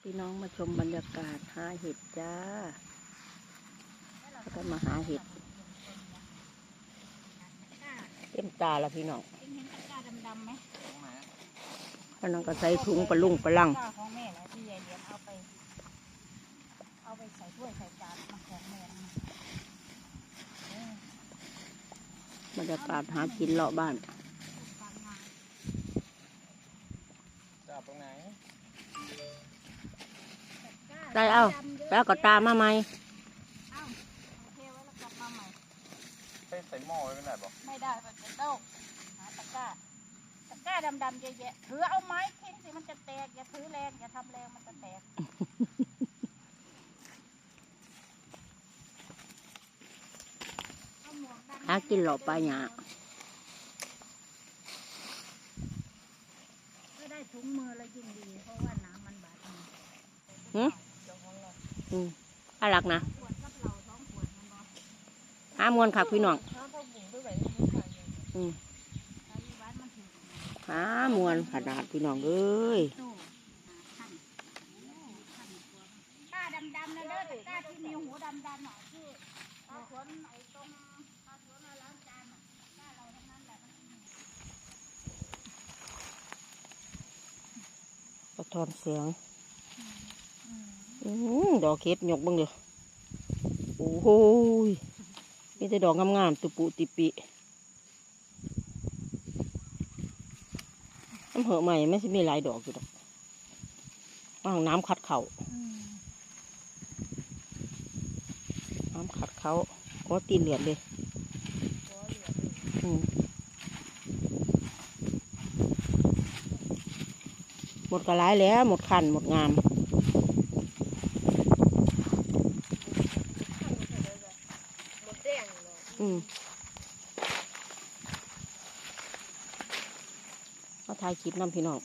พี่น้องมาชมบรรยากาศหาเห็ดจ้าแล้วก็มาหาเห็ดเต็มตาแล้วพี่น้องเอ็งเห็นตะกร้าดำๆไหมพนังก็ใส่ถุงปลาลุงปลาลังตะกร้าของแม่แหละที่ยายเหรียญเอาไป เอาไปใส่ถ้วยใส่จานมาของแม่นะเออบรรยากาศหากินเลาะบ้าน ฟังมา จับตรงไหนตะกร้าได้เอาดำๆยะแล้วก็ตามมาไหมเอาโอเคไว้แล้วกลับมาใหม่ใส่ใส่หม้อไว้ไม่ได้บอกไม่ได้มันจะเด้าหาตะกร้าตะกร้าดำๆเยอะแยะถือเอาไม้ทิ้งสิมันจะแตกอย่าถือแรงอย่าทำแรงมันจะแตกเอาหมวกดำหากินเลาะปลาหยา ไม่ได้ถุงมือแล้วยิ่งดี เพราะว่าน้ำมันบาดมือหืมอืมอารักนะขวดกับเราท้องขวดมันบอกหามวนค่ะพี่น้องอืมใช้บ้านมันถือหามวนขนาดพี่น้องเอ้ยตู้ขั้นตาดำๆนะเด้อแต่ตาที่มีหูดำๆหน่อยที่ตาสวนไอ้ตรงตาสวนล้างจานน่ะตาเราทั้งนั้นแหละมันมี สะ ท้อนเสียงอืมอืมดอกเห็ดหยกเบ้างเดียวโอ้โหยมีแต่ดอกงามๆตุปุติปิน้ำเหอะใหม่ไม่ใช่มีหลายดอกอยู่ดอกว่างน้ำขัดเขาอืมน้ำขัดเขาก็ตีนเหลือดเลยอืม หมดกระไรแล้ว หมดคัน หมดงามอืมมาถ่ายคลิปน้ำพี่น้อง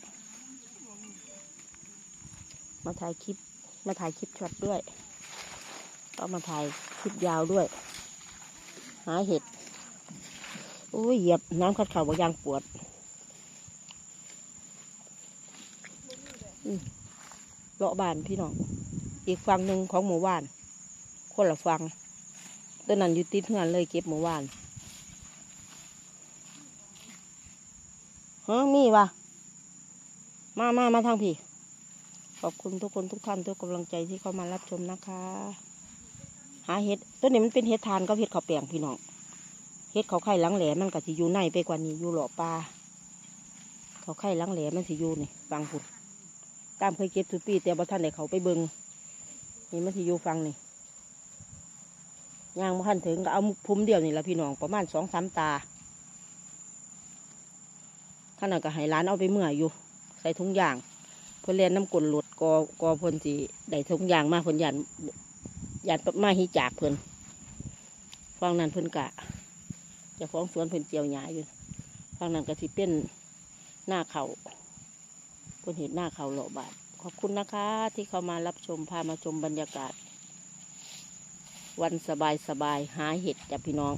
มาถ่ายคลิป มาถ่ายคลิปช็อตด้วย ก็มาถ่ายคลิปยาวด้วย หาเห็ด โอ้ยเหยียบน้ำขัดเข่าบางยางปวดอืม เลาะบ้านพี่น้อง อีกฝั่งหนึ่งของหมู่บ้าน คนละฝั่งต้นนั้นอยู่ติดเฮือนเลยเก็บหมู่บ้านฮะมีวะมามามาทางพี่ขอบคุณทุกคนทุกท่านทุกกำลังใจที่เข้ามารับชมนะคะ หาเห็ดตัวนี้มันเป็นเห็ดทานกับเห็ดเขาแปลงพี่น้องเห็ดเขาไข่ลังแหลมันก็สิอยู่ในไปกว่านี้อยู่หล่อปลาเขาไข่ลังแหลมันสิอยู่นี่ฟังคุณ ตามเคยเก็บทุกปีแต่บ่ท่านไหนเขาไปเบิงนี่มันสิอยู่ฟังนี่ย่างบ่ทันถึงก็เอาพุ่มเดียวนี่ละพี่น้องประมาณสองสามตาท่านก็ให้ร้านเอาไปเมื่ออยู่ ใส่ถุงยางเพื่อเรียนน้ำกลหลดกอกอพ่นสิได้ทุกอย่างมาเพิ่นยันยันมาหิจากเพิ่นฟังนั้นเพิ่นกะ จะฟ้าของสวนเพิ่นเจียวหญ้าอยู่ฟังนั้นก็สิเป็นหน้าเขาเพิ่นเห็นหน้าเขาหล่อบาดขอบคุณนะคะที่เข้ามารับชมพามาชมบรรยากาศ วันสบายสบายๆหาเห็ดจ้ะพี่น้อง